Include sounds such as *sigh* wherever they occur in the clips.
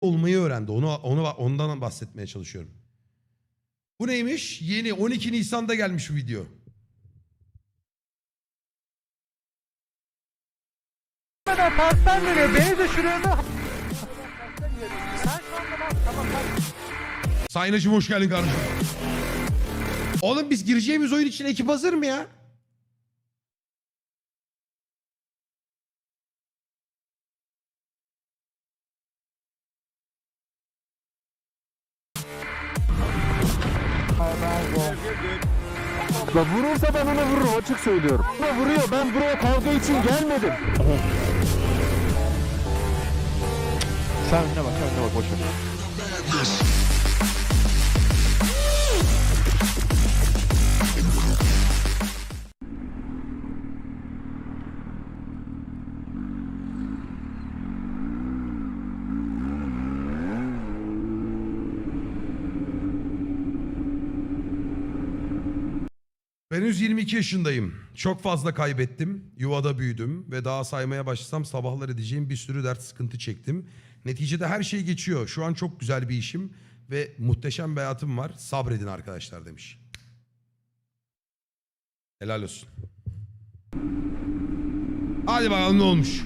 olmayı öğrendi. Onu onu ondan bahsetmeye çalışıyorum. Bu neymiş? Yeni 12 Nisan'da gelmiş bu video. Tersten veriyor. Beni bak. Sayınacım hoş geldin kardeşim. Oğlum biz gireceğimiz oyun için ekip hazır mı ya? Söylüyorum. Bana vuruyor ben buraya kavga için gelmedim. Sen önüne bak, sen önüne bak, boş ver. 22 yaşındayım. Çok fazla kaybettim. Yuvada büyüdüm ve daha saymaya başlasam sabahlar edeceğim bir sürü dert sıkıntı çektim. Neticede her şey geçiyor. Şu an çok güzel bir işim ve muhteşem bir hayatım var. Sabredin arkadaşlar demiş. Helal olsun. Hadi bakalım ne olmuş.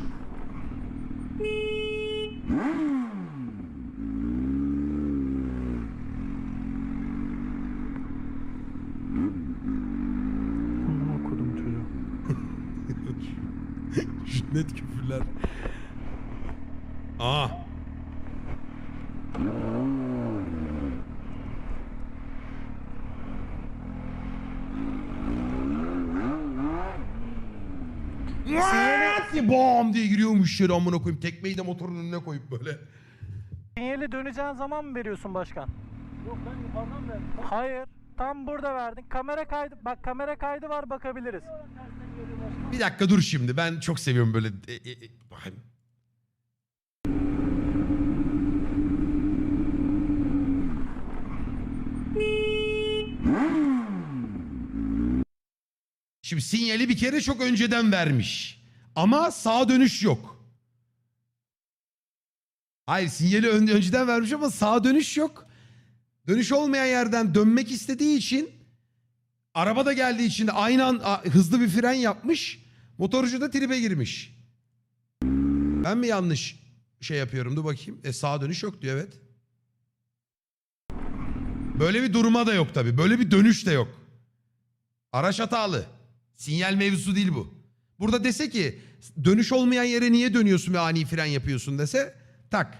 Net küfürler. Aa. Bom diye giriyormuş yere amına koyayım. Tekmeyi de motorun önüne koyup böyle. Sinyali döneceğin zaman mı veriyorsun başkan? Yok ben yukarıdan verdim. Hayır. Tam burada verdin. Kamera kaydı. Bak kamera kaydı var bakabiliriz. Bir dakika dur şimdi. Ben çok seviyorum böyle. E, e, e. Şimdi sinyali bir kere çok önceden vermiş. Ama sağa dönüş yok. Hayır sinyali ön- önceden vermiş ama sağa dönüş yok. Dönüş olmayan yerden dönmek istediği için araba da geldiği için de aynı an a, hızlı bir fren yapmış. Motorcu da tribe girmiş. Ben mi yanlış şey yapıyorum? Dur bakayım. E sağa dönüş yok diyor evet. Böyle bir duruma da yok tabii. Böyle bir dönüş de yok. Araç hatalı. Sinyal mevzusu değil bu. Burada dese ki dönüş olmayan yere niye dönüyorsun ve ani fren yapıyorsun dese tak.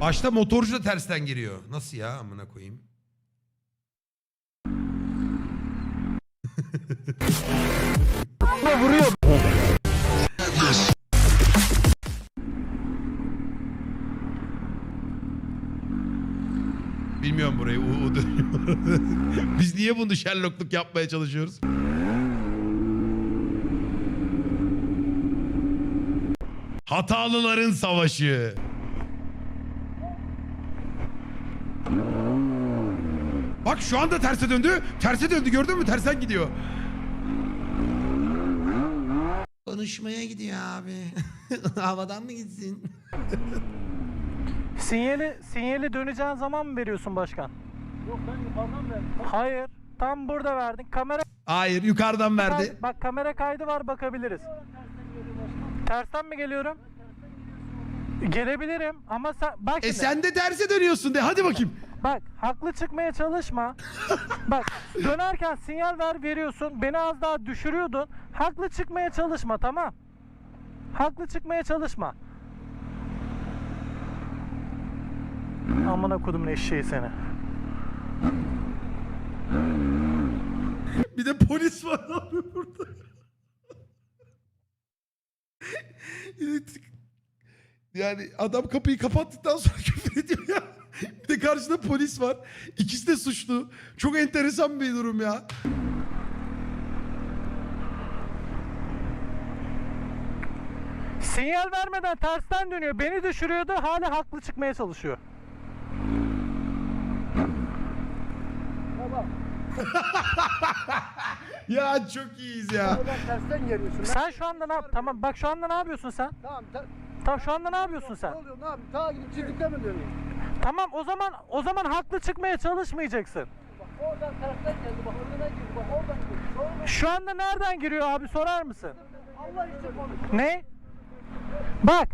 Başta motorcu da tersten giriyor. Nasıl ya amına koyayım? Vuruyor. *laughs* Bilmiyorum burayı. U. *laughs* Biz niye bunu Sherlockluk yapmaya çalışıyoruz? Hatalıların savaşı. Bak şu anda terse döndü. Terse döndü gördün mü? Tersen gidiyor. Konuşmaya gidiyor abi. *laughs* Havadan mı gitsin? *laughs* Sinyali, sinyali döneceğin zaman mı veriyorsun başkan? Yok ben yukarıdan verdim. Hayır. Tam burada verdin. Kamera Hayır yukarıdan verdi. Bak kamera kaydı var bakabiliriz. Tersten mi geliyorum? Gelebilirim ama sen bak E şimdi. sen de terse dönüyorsun de hadi bakayım. Bak haklı çıkmaya çalışma. *laughs* bak dönerken sinyal ver veriyorsun. Beni az daha düşürüyordun. Haklı çıkmaya çalışma tamam. Haklı çıkmaya çalışma. Amına kodumun eşeği seni. Bir de polis var abi burada. *laughs* Yani adam kapıyı kapattıktan sonra *laughs* küfür ediyor ya. Bir de karşıda polis var. İkisi de suçlu. Çok enteresan bir durum ya. Sinyal vermeden tersten dönüyor. Beni düşürüyordu. Hala haklı çıkmaya çalışıyor. *laughs* ya çok iyiyiz ya. Sen şu anda ne yap? Tamam bak şu anda ne yapıyorsun sen? Tamam. Ta, Tamam şu anda ne yapıyorsun sen? ne oluyor? Ne yapayım? Ta gidip çiftlikte mi dönüyorsun? Tamam o zaman o zaman haklı çıkmaya çalışmayacaksın. Bak oradan tersten geldi. Bak önüne girdi. Bak oradan girdi. Şu anda nereden giriyor abi sorar mısın? Allah için konuş. Ne? Bak.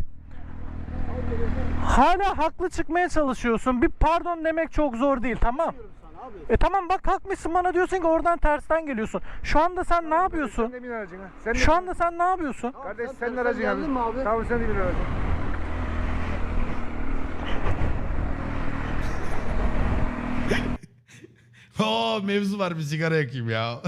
Hala haklı çıkmaya çalışıyorsun. Bir pardon demek çok zor değil tamam. Abi. E tamam bak haklısın bana diyorsun ki oradan tersten geliyorsun. Şu anda sen ne yapıyorsun? Sen de bin aracına. Sen de Şu anda sen ne yapıyorsun? Kardeş Sen senin aracın geldin mi abi? Tamam sen de bin aracına. *laughs* Oo mevzu var bir sigara yakayım ya.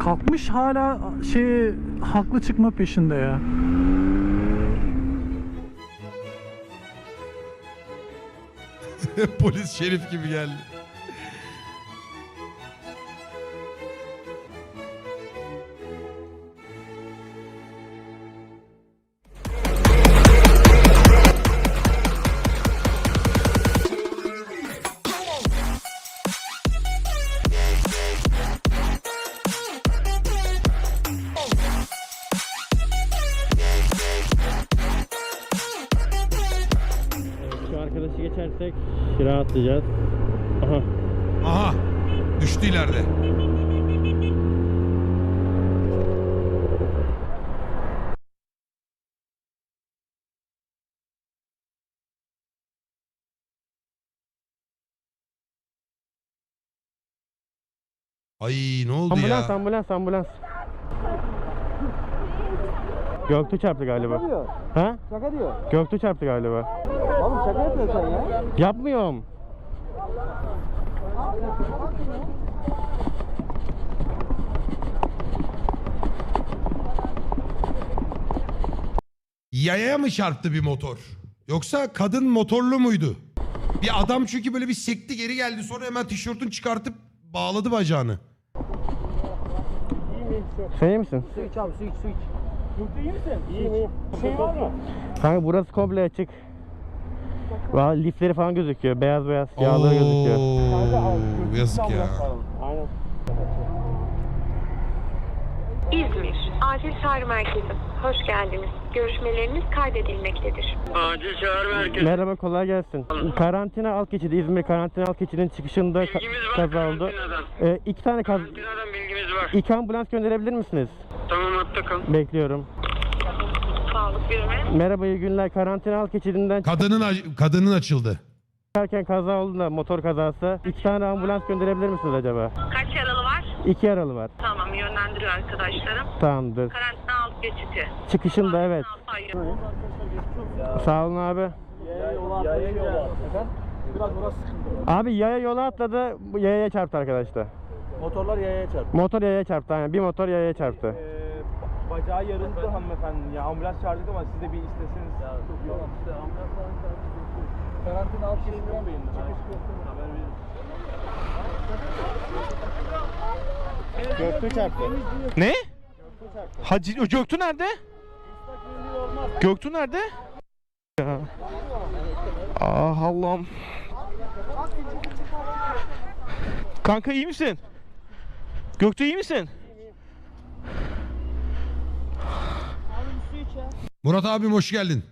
Kalkmış hala şey haklı çıkma peşinde ya. *laughs* Polis şerif gibi geldi. Atlayacağız. Aha. Aha. Düştü ileride. Ay ne oldu Ambulans ya? ambulans ambulans. Göktuğ çarptı galiba. Ha? Şaka diyor. Göktuğ çarptı galiba. Oğlum şaka yapıyorsun sen ya. Yapmıyorum. Yayaya mı çarptı bir motor? Yoksa kadın motorlu muydu? Bir adam çünkü böyle bir sekti geri geldi sonra hemen tişörtünü çıkartıp bağladı bacağını. Sen iyi misin? Su iç abi su iç su iç. Kanka burası komple açık. Valla lifleri falan gözüküyor. Beyaz beyaz yağları gözüküyor. Oo, yazık ya. Aynen. İzmir Acil Çağrı Merkezi. Hoş geldiniz. Görüşmeleriniz kaydedilmektedir. Merhaba kolay gelsin. Karantina alt geçidi İzmir karantina alt geçidinin çıkışında ka- kaza oldu. Ee, iki tane kaz... Karantinadan bilgimiz var. İki ambulans gönderebilir misiniz? Tamam hatta kal. Bekliyorum. Sağlık birimi. Merhaba iyi günler. Karantina alt geçidinden Kadının ac- kadının açıldı. çıkarken kaza oldu da motor kazası. İki tane ambulans gönderebilir misiniz acaba? Kaç yaralı var? İki yaralı var. Tamam yönlendiriyor arkadaşlarım. Tamamdır. Karantina alt geçiti. Çıkışında evet. Altı ay- Sağ olun abi. Abi yaya yola atladı. bu Yayaya çarptı arkadaşlar. Motorlar yayaya çarptı. Motor yayaya çarptı. Yani bir motor yayaya çarptı. Ee, bacağı yarıldı hanımefendinin ya. Ambulans çağırdık ama siz de bir isteseniz. Ya, yok. işte ambulans falan çağırdık. Karantina alt geçinden Haber verin. Göktü çarptı. Ne? Hacı Göktuğ nerede? Göktuğ nerede? Ya. Ah Allah'ım. Kanka iyi misin? Göktuğ iyi misin? Murat abim hoş geldin.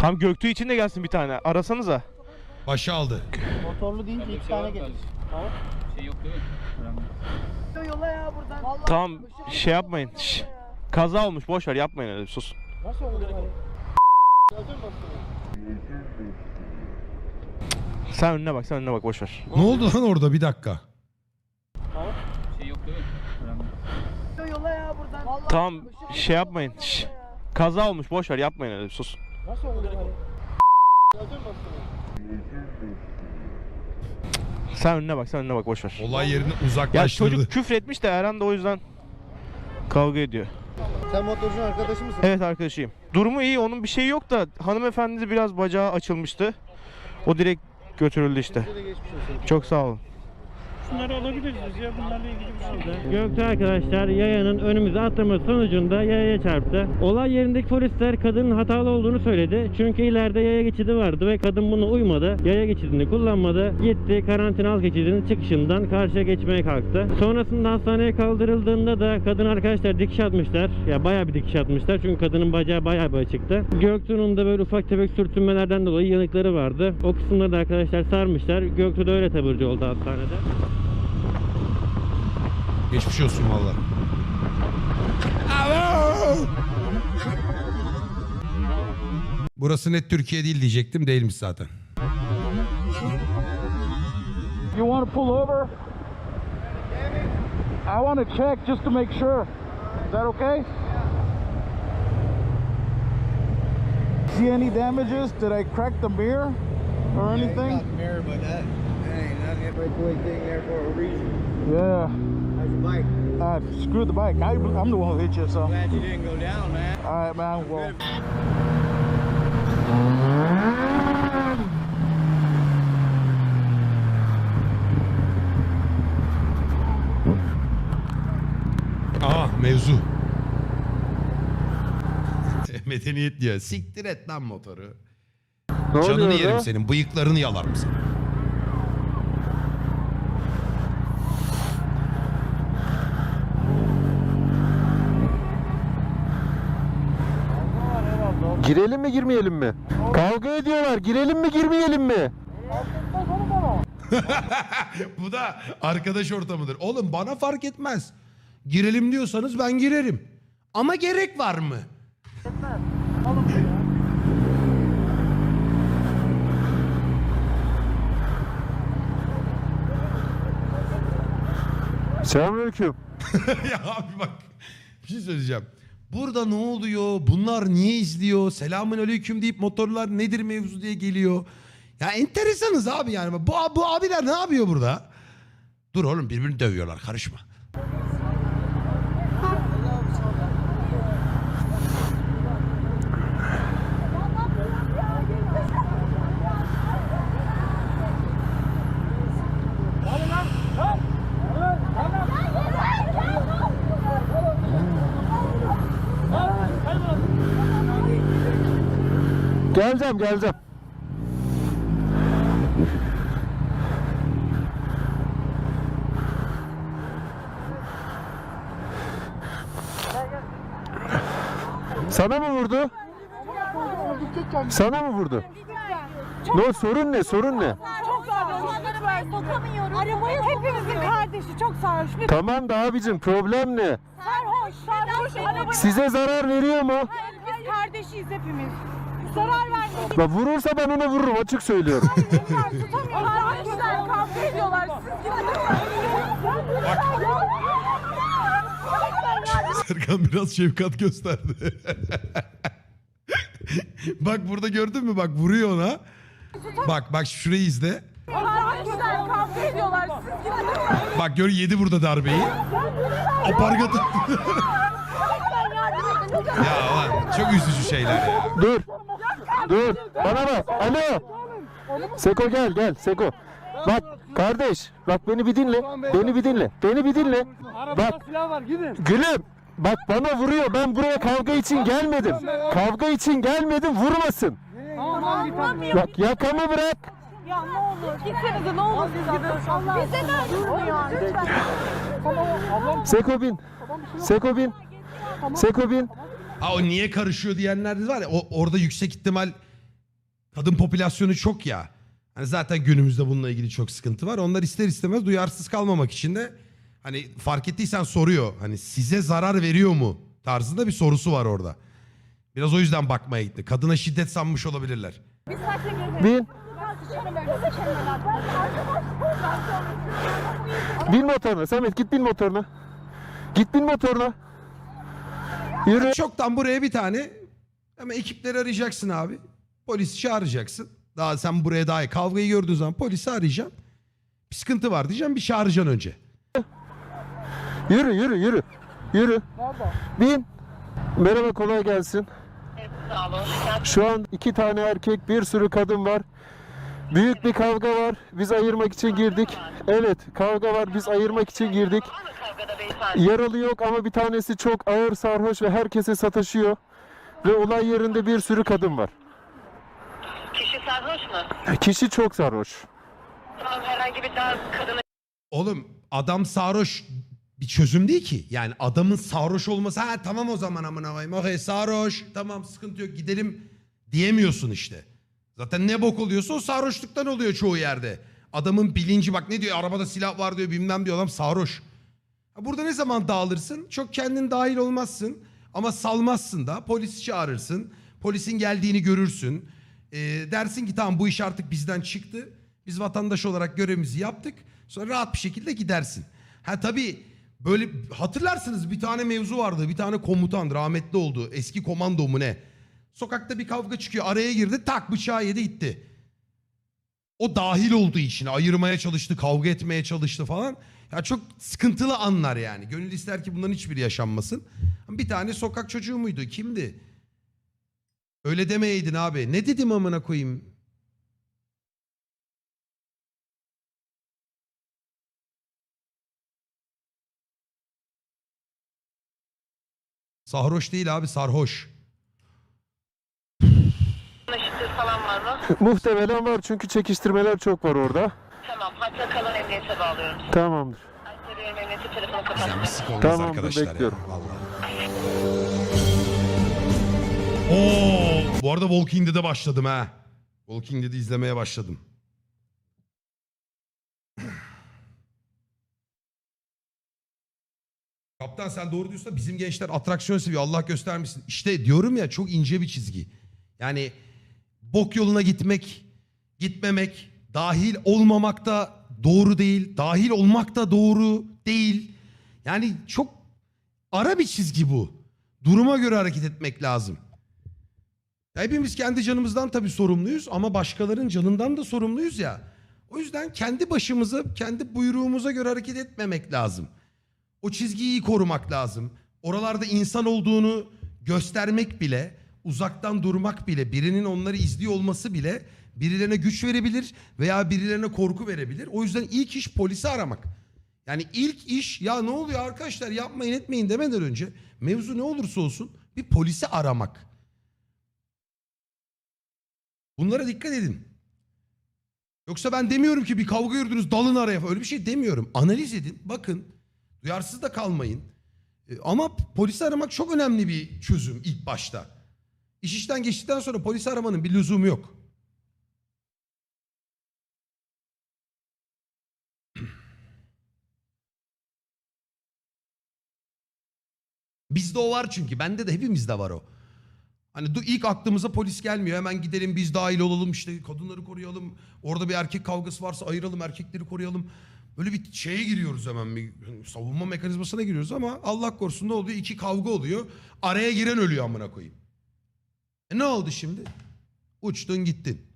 Tam Göktuğ için de gelsin bir tane. Arasanıza. Başı aldı. Motorlu deyince iki tane gelir. Tamam şey yapmayın. Şş. Kaza olmuş boş ver yapmayın öyle sus. Sen önüne bak sen önüne bak boş ver. Ne oldu lan orada bir dakika. Tamam şey yapmayın. Şş. Kaza olmuş boş ver yapmayın öyle sus. Sen önüne bak sen önüne bak boş ver. Olay yerini Ya uzaklaştırdı. çocuk küfür etmiş de Eren de o yüzden kavga ediyor. Sen motorcunun arkadaşı mısın? Evet arkadaşıyım. Durumu iyi onun bir şeyi yok da hanımefendi biraz bacağı açılmıştı. O direkt götürüldü işte. Çok sağ olun. Şunları alabiliriz ya bunlarla ilgili bir şey de. Göktuğ arkadaşlar yayanın önümüze atlaması sonucunda yayaya çarptı. Olay yerindeki polisler kadının hatalı olduğunu söyledi. Çünkü ileride yaya geçidi vardı ve kadın buna uymadı. Yaya geçidini kullanmadı. Gitti karantina alt geçidinin çıkışından karşıya geçmeye kalktı. Sonrasında hastaneye kaldırıldığında da kadın arkadaşlar dikiş atmışlar. Ya bayağı bir dikiş atmışlar çünkü kadının bacağı bayağı bir açıktı. Göktuğ'un da böyle ufak tefek sürtünmelerden dolayı yanıkları vardı. O kısımları da arkadaşlar sarmışlar. Göktuğ da öyle taburcu oldu hastanede. Geçmiş olsun valla. Burası net Türkiye değil diyecektim değilmiş zaten. You want to pull over? I want to check just to make sure. Is that okay? See any damages? Did I crack the mirror or anything? mirror, but that, that ain't nothing. Breakaway thing there for a reason. Yeah. How's your bike? I screwed the bike. I, I'm the one who hit you, so. Glad you didn't go down, man. All right, man. Well, mevzu. *laughs* Medeniyet diyor. Siktir et lan motoru. Ne Canını yerim senin. Bıyıklarını yalarım senin. Girelim mi girmeyelim mi? Kavga ediyorlar. Girelim mi girmeyelim mi? *laughs* Bu da arkadaş ortamıdır. Oğlum bana fark etmez. Girelim diyorsanız ben girerim. Ama gerek var mı? Selamünaleyküm. *laughs* ya abi bak bir şey söyleyeceğim. Burada ne oluyor? Bunlar niye izliyor? Selamun aleyküm deyip motorlar nedir mevzu diye geliyor. Ya enteresanız abi yani. Bu, bu abiler ne yapıyor burada? Dur oğlum birbirini dövüyorlar karışma. Geleceğim geleceğim. Sana mı vurdu? Sana mı vurdu? Ne sorun ne? Sorun ne? Çok sarhoş. Sokamıyoruz. Arabayı hepimizin kardeşi çok sarhoş. Tamam da abicim problem ne? sarhoş. Sarhoş. Size zarar veriyor mu? biz kardeşiyiz hepimiz. Zarar vermedik. Bak vurursa ben ona vururum açık söylüyorum. Lütfen tutamıyoruz. Arkadaşlar kavga ediyorlar. Siz gidin. Serkan biraz şefkat gösterdi. *laughs* bak burada gördün mü? Bak vuruyor ona. Bak bak şurayı izle. Arkadaşlar kavga ediyorlar. Siz gidin. Bak gör yedi burada darbeyi. Apargatı. ya lan çok üzücü şeyler ya. Dur. Dur. Bana bak. Alo. Seko gel gel Seko. Bak kardeş bak beni bir dinle. Beni bir dinle. Beni bir dinle. Bak gülüm. Bak bana vuruyor. Ben buraya kavga için gelmedim. Kavga için gelmedim. Vurmasın. Bak yakamı bırak. Ya ne olur gitsenize ne olur siz gidin. Allah Bize de. Seko bin. Seko bin. Seko bin. Ha o niye karışıyor diyenler de var ya o, orada yüksek ihtimal kadın popülasyonu çok ya. Hani zaten günümüzde bununla ilgili çok sıkıntı var. Onlar ister istemez duyarsız kalmamak için de hani fark ettiysen soruyor. Hani size zarar veriyor mu tarzında bir sorusu var orada. Biraz o yüzden bakmaya gitti. Kadına şiddet sanmış olabilirler. Bin. Bin motoruna. Samet git bin motoruna. Git bin motoruna. Yürü. Çoktan buraya bir tane hemen ekipleri arayacaksın abi. Polisi çağıracaksın. Daha sen buraya daha kavgayı gördüğün zaman polisi arayacaksın. Bir sıkıntı var diyeceğim bir çağıracaksın önce. Yürü yürü yürü. Yürü. Bin. Merhaba kolay gelsin. Sağ olun. Şu an iki tane erkek bir sürü kadın var. Büyük bir kavga var. Biz ayırmak için girdik. Evet, kavga var. Biz ayırmak için girdik. Yaralı yok ama bir tanesi çok ağır sarhoş ve herkese sataşıyor. Ve olay yerinde bir sürü kadın var. Kişi sarhoş mu? Kişi çok sarhoş. Tamam herhangi bir daha kadına Oğlum adam sarhoş bir çözüm değil ki. Yani adamın sarhoş olması ha tamam o zaman amına koyayım. Okey sarhoş tamam sıkıntı yok gidelim diyemiyorsun işte. Zaten ne bok oluyorsa o sarhoşluktan oluyor çoğu yerde. Adamın bilinci bak ne diyor arabada silah var diyor bilmem diyor adam sarhoş. Burada ne zaman dağılırsın? Çok kendin dahil olmazsın ama salmazsın da polisi çağırırsın. Polisin geldiğini görürsün. Ee, dersin ki tamam bu iş artık bizden çıktı. Biz vatandaş olarak görevimizi yaptık. Sonra rahat bir şekilde gidersin. Ha tabii böyle hatırlarsınız bir tane mevzu vardı. Bir tane komutan rahmetli oldu. Eski komando mu ne? Sokakta bir kavga çıkıyor. Araya girdi tak bıçağı yedi gitti. O dahil olduğu için ayırmaya çalıştı, kavga etmeye çalıştı falan. Ya çok sıkıntılı anlar yani. Gönül ister ki bunların hiçbiri yaşanmasın. Bir tane sokak çocuğu muydu? Kimdi? Öyle demeyeydin abi. Ne dedim amına koyayım? Sarhoş değil abi sarhoş. şiddet falan var mı? *laughs* Muhtemelen var çünkü çekiştirmeler çok var orada. Tamam hatta kalan emniyete bağlıyorum. Tamamdır. Ayrıca benim emniyete telefonu Bizden bir kapattı. sık olmaz Tamamdır, arkadaşlar bekliyorum. ya. Vallahi. Oo, bu arada Walking Dead'e başladım ha. Walking Dead'i izlemeye başladım. *clears throat* Kaptan sen doğru diyorsun da bizim gençler atraksiyon seviyor. Allah göstermesin. İşte diyorum ya çok ince bir çizgi. Yani bok yoluna gitmek, gitmemek, dahil olmamak da doğru değil. Dahil olmak da doğru değil. Yani çok ara bir çizgi bu. Duruma göre hareket etmek lazım. Hepimiz kendi canımızdan tabii sorumluyuz ama başkalarının canından da sorumluyuz ya. O yüzden kendi başımıza, kendi buyruğumuza göre hareket etmemek lazım. O çizgiyi iyi korumak lazım. Oralarda insan olduğunu göstermek bile, uzaktan durmak bile, birinin onları izliyor olması bile birilerine güç verebilir veya birilerine korku verebilir. O yüzden ilk iş polisi aramak. Yani ilk iş ya ne oluyor arkadaşlar yapmayın etmeyin demeden önce mevzu ne olursa olsun bir polisi aramak. Bunlara dikkat edin. Yoksa ben demiyorum ki bir kavga gördünüz dalın araya. Öyle bir şey demiyorum. Analiz edin. Bakın. Duyarsız da kalmayın. E, Ama polisi aramak çok önemli bir çözüm ilk başta. İş işten geçtikten sonra polisi aramanın bir lüzumu yok. *clears throat* Bizde o var çünkü. Bende de hepimizde var o. Hani ilk aklımıza polis gelmiyor. Hemen gidelim biz dahil olalım işte kadınları koruyalım. Orada bir erkek kavgası varsa ayıralım erkekleri koruyalım. Böyle bir şeye giriyoruz hemen bir savunma mekanizmasına giriyoruz ama Allah korusun ne oluyor? İki kavga oluyor. Araya giren ölüyor amına koyayım. E ne oldu şimdi? Uçtun gittin.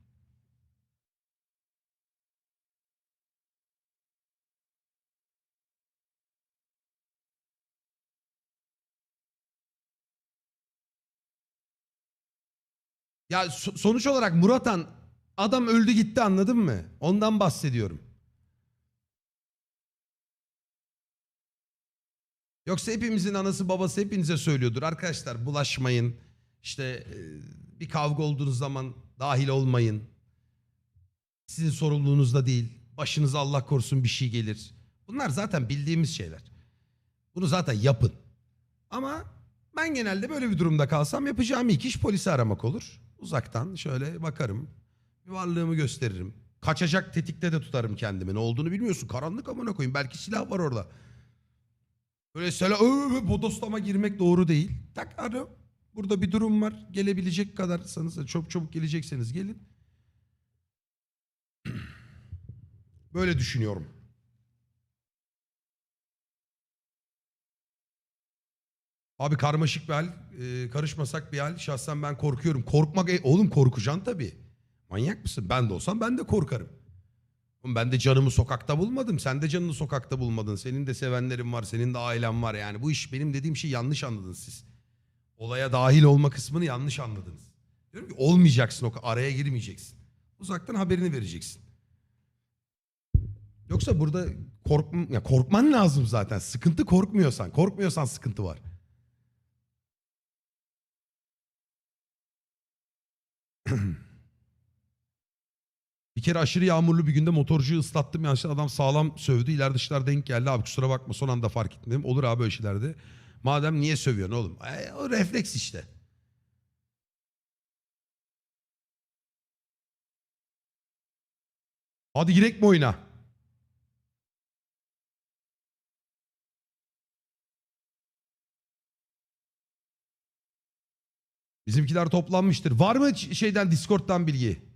Ya so- sonuç olarak Muratan adam öldü gitti anladın mı? Ondan bahsediyorum. Yoksa hepimizin anası babası hepinize söylüyordur. Arkadaşlar bulaşmayın. İşte e, bir kavga olduğunuz zaman dahil olmayın. Sizin sorumluluğunuzda değil. Başınıza Allah korusun bir şey gelir. Bunlar zaten bildiğimiz şeyler. Bunu zaten yapın. Ama ben genelde böyle bir durumda kalsam yapacağım ilk iş polisi aramak olur. Uzaktan şöyle bakarım. Varlığımı gösteririm. Kaçacak tetikte de tutarım kendimi. Ne olduğunu bilmiyorsun. Karanlık amına koyayım. Belki silah var orada. Böyle selam "Ö, bodoslama girmek doğru değil. Tak alo. Burada bir durum var. Gelebilecek kadarsanız çok çabuk gelecekseniz gelin. *clears throat* Böyle düşünüyorum. Abi karmaşık bir hal. e, karışmasak bir hal. Şahsen ben korkuyorum. Korkmak... e, oğlum korkacaksın tabii. Manyak mısın? Ben de olsam ben de korkarım. Ben de canımı sokakta bulmadım. Sen de canını sokakta bulmadın. Senin de sevenlerin var. Senin de ailen var. Yani bu iş benim dediğim şeyi yanlış anladınız siz. Olaya dahil olma kısmını yanlış anladınız. Diyorum ki olmayacaksın o araya girmeyeceksin. Uzaktan haberini vereceksin. Yoksa burada kork ya korkman lazım zaten. Sıkıntı korkmuyorsan. Korkmuyorsan sıkıntı var. *clears throat* Bir kere aşırı yağmurlu bir günde motorcuyu ıslattım. Yanlışlıkla adam sağlam sövdü. İler dışlar denk geldi. Abi kusura bakma son anda fark etmedim. Olur abi öyle şeylerde. Madem niye sövüyorsun oğlum? E, o refleks işte. Hadi girek mi oyuna? Bizimkiler toplanmıştır. Var mı şeyden Discord'dan bilgi?